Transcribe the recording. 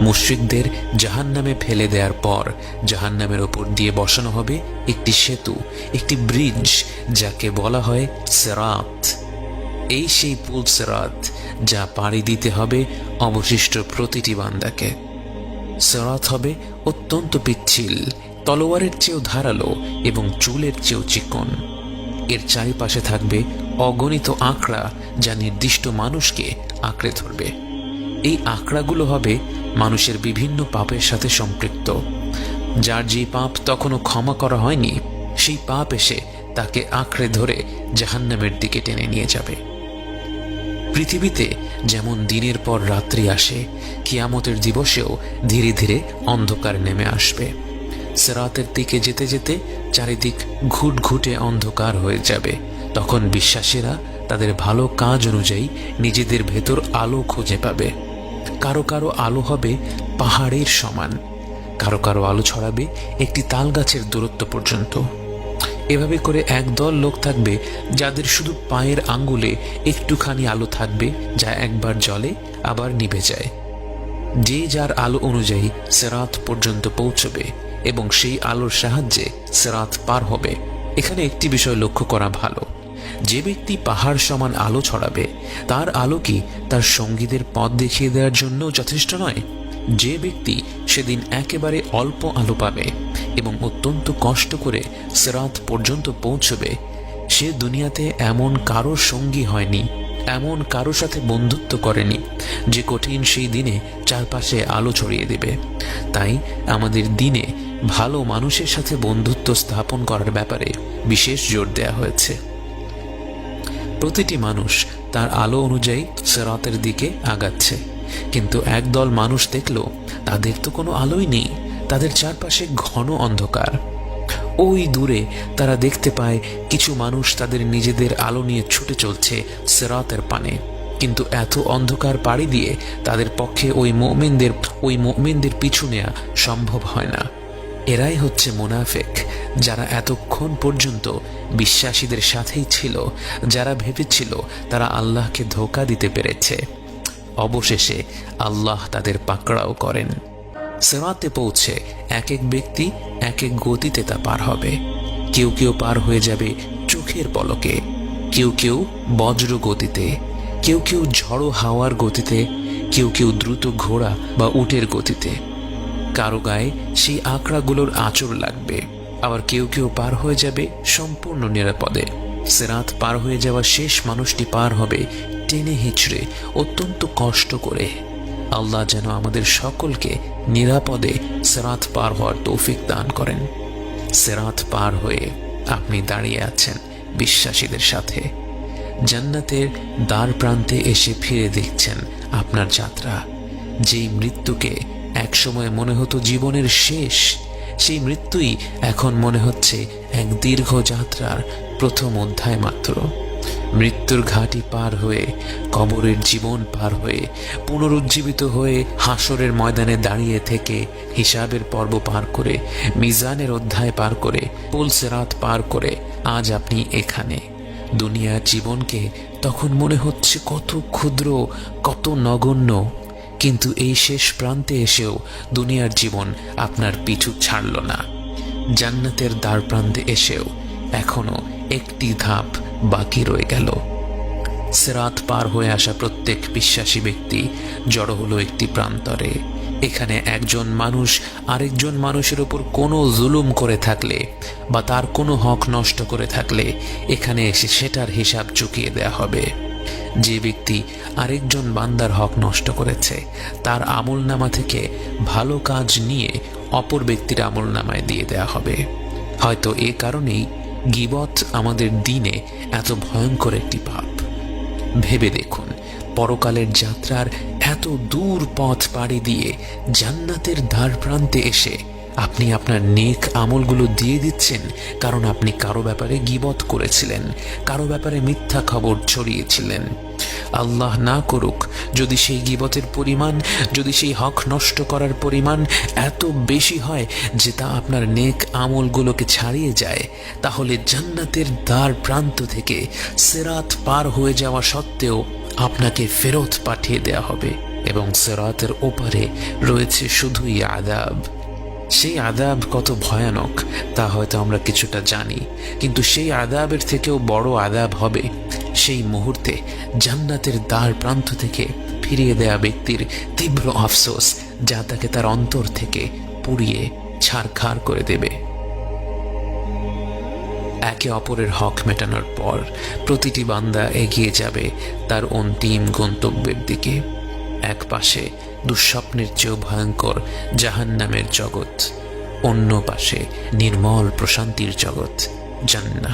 মুশ্রিকদের জাহান নামে ফেলে দেওয়ার পর জাহান নামের ওপর দিয়ে বসানো হবে একটি সেতু, একটি ব্রিজ যাকে বলা হয় সেরাত। এই সেই পুল সেরাত যা পাড়ি দিতে হবে অবশিষ্ট প্রতিটি বান্দাকে। সেরাত হবে অত্যন্ত পিচ্ছিল, তলোয়ারের চেয়েও ধারালো এবং চুলের চেয়েও চিকন। এর চারিপাশে থাকবে অগণিত আঁকড়া যা নির্দিষ্ট মানুষকে আঁকড়ে ধরবে। এই আঁকড়াগুলো হবে মানুষের বিভিন্ন পাপের সাথে সম্পৃক্ত। যার যে পাপ তখনও ক্ষমা করা হয়নি, সেই পাপ এসে তাকে আঁকড়ে ধরে জাহান্নামের দিকে টেনে নিয়ে যাবে। পৃথিবীতে যেমন দিনের পর রাত্রি আসে, কিয়ামতের দিবসেও ধীরে ধীরে অন্ধকার নেমে আসবে। সেরাতের দিকে যেতে যেতে চারিদিক ঘুটঘুটে অন্ধকার হয়ে যাবে। তখন বিশ্বাসীরা তাদের ভালো কাজ অনুযায়ী নিজেদের ভেতর আলো খুঁজে পাবে। কারও কারও আলো হবে পাহাড়ের সমান। কারও কারও আলো ছড়াবে একটি তাল গাছের দূরত্ব পর্যন্ত। এভাবে করে একদল লোক থাকবে যাদের শুধু পায়ের আঙ্গুলে একটুখানি আলো থাকবে যা একবার জলে আবার নিভে যায়। যে যার আলো অনুযায়ী সেরাত পর্যন্ত পৌঁছবে এবং সেই আলোর সাহায্যে সেরাত পার হবে। এখানে একটি বিষয় লক্ষ্য করা ভালো। যে ব্যক্তি পাহাড় সমান আলো ছড়াবে, তার আলো কি তার সঙ্গীদের পথ দেখিয়ে দেওয়ার জন্য যথেষ্ট নয়? যে ব্যক্তি সেদিন একেবারে অল্প আলো পাবে এবং অত্যন্ত কষ্ট করে সেরাত পর্যন্ত পৌঁছবে, সে দুনিয়াতে এমন কারও সঙ্গী হয়নি, এমন কারও সাথে বন্ধুত্ব করেনি যে কঠিন সেই দিনে চারপাশে আলো ছড়িয়ে দেবে। তাই আমাদের দিনে ভালো মানুষের সাথে বন্ধুত্ব স্থাপন করার ব্যাপারে বিশেষ জোর দেওয়া হয়েছে। প্রতিটি মানুষ তার আলো অনুযায়ী সেরাতের দিকে আগাচ্ছে। কিন্তু একদল মানুষ দেখল, তাদের তো কোনো আলোই নেই, তাদের চারপাশে ঘন অন্ধকার। ওই দূরে তারা দেখতে পায়, কিছু মানুষ তাদের নিজেদের আলো নিয়ে ছুটে চলছে সেরাতের পানে। কিন্তু এত অন্ধকার পাড়ি দিয়ে তাদের পক্ষে ওই মোমেনদের ওই মোমেনদের পিছু নেওয়া সম্ভব হয় না। এরাই হচ্ছে মোনাফেক, যারা এতক্ষণ পর্যন্ত বিশ্বাসীদের সাথেই ছিল, যারা ভেবেছিল তারা আল্লাহকে ধোকা দিতে পেরেছে। অবশেষে আল্লাহ তাদের পাকড়াও করেন। সেরাতে পৌঁছে এক এক ব্যক্তি এক এক গতিতে তা পার হবে। কেউ কেউ পার হয়ে যাবে চোখের পলকে। কেউ কেউ বজ্র গতিতে। কেউ কেউ ঝড়ো হাওয়ার গতিতে। কেউ কেউ দ্রুত ঘোড়া বা উটের গতিতে। কারও গায়ে সেই আঁকড়াগুলোর আঁচড় লাগবে। আবার কেউ কেউ পার হয়ে যাবে সম্পূর্ণ নিরাপদে। সেরাত পার হয়ে যাওয়া শেষ মানুষটি পার হবে টেনে হিঁচড়ে, অত্যন্ত কষ্ট করে। আল্লাহ যেন আমাদের সকলকে নিরাপদে সেরাত পার হওয়ার তৌফিক দান করেন। সেরাত পার হয়ে আপনি দাঁড়িয়ে আছেন বিশ্বাসীদের সাথে। জান্নাতের দ্বার প্রান্তে এসে ফিরে দেখছেন আপনার যাত্রা। যেই মৃত্যুকে একসময় মনে হতো জীবনের শেষ, সেই মৃত্যুই এখন মনে হচ্ছে এক দীর্ঘ যাত্রার প্রথম অধ্যায় মাত্র। মৃত্যুর ঘাটি পার হয়ে, কবরের জীবন পার হয়ে, পুনরুজ্জীবিত হয়ে হাসরের ময়দানে দাঁড়িয়ে থেকে হিসাবের পর্ব পার করে, মিজানের অধ্যায় পার করে পুলসেরাত পার করে আজ আপনি এখানে। দুনিয়ার জীবনকে তখন মনে হচ্ছে কত ক্ষুদ্র, কত নগণ্য কিন্তু এই শেষ প্রান্তে এসেও দুনিয়ার জীবন আপনার পিছু ছাড়ল না। জান্নাতের দ্বার প্রান্তে এসেও এখনও একটি ধাপ বাকি রয়ে গেল। সেরাত পার হয়ে আসা প্রত্যেক বিশ্বাসী ব্যক্তি জড়ো হলো একটি প্রান্তরে। এখানে একজন মানুষ আরেকজন মানুষের ওপর কোনো জুলুম করে থাকলে বা তার কোনো হক নষ্ট করে থাকলে এখানে এসে সেটার হিসাব চুকিয়ে দেয়া হবে। যে ব্যক্তি আরেকজন বান্দার হক নষ্ট করেছে, তার আমল নামা থেকে ভালো কাজ নিয়ে অপর ব্যক্তির আমল নামায় দিয়ে দেয়া হবে। হয়তো এ কারণেই গিবত আমাদের দিনে এত ভয়ঙ্কর একটি পাপ। ভেবে দেখুন, পরকালের যাত্রার এত দূর পথ পাড়ি দিয়ে জান্নাতের দ্বার প্রান্তে এসে আপনি আপনার নেক আমলগুলো দিয়ে দিচ্ছেন কারণ আপনি কারও ব্যাপারে গিবত করেছিলেন, কারও ব্যাপারে মিথ্যা খবর ছড়িয়েছিলেন। আল্লাহ না করুক, যদি সেই গিবতের পরিমাণ, যদি সেই হক নষ্ট করার পরিমাণ এত বেশি হয় যে তা আপনার নেক আমলগুলোকে ছাড়িয়ে যায়, তাহলে জান্নাতের দ্বার প্রান্ত থেকে সেরাত পার হয়ে যাওয়া সত্ত্বেও আপনাকে ফেরত পাঠিয়ে দেয়া হবে এবং সেরাতের ওপারে রয়েছে শুধুই আদাব সেই আদাব কত ভয়ানক, তা হয়তো আমরা কিছুটা জানি। কিন্তু সেই আদাবের থেকেও বড় আদাব হবে সেই মুহূর্তে জান্নাতের দ্বার প্রান্ত থেকে ফিরিয়ে দেয়া ব্যক্তির তীব্র আফসোস, যা তাকে তার অন্তর থেকে পুড়িয়ে ছারখার করে দেবে। একে অপরের হক মেটানোর পর প্রতিটি বান্দা এগিয়ে যাবে তার অন্তিম গন্তব্যের দিকে। এক পাশে দুঃস্বপ্নের চেয়েও ভয়ঙ্কর জাহান নামের জগৎ। অন্য পাশে নির্মল প্রশান্তির জগৎ জান্না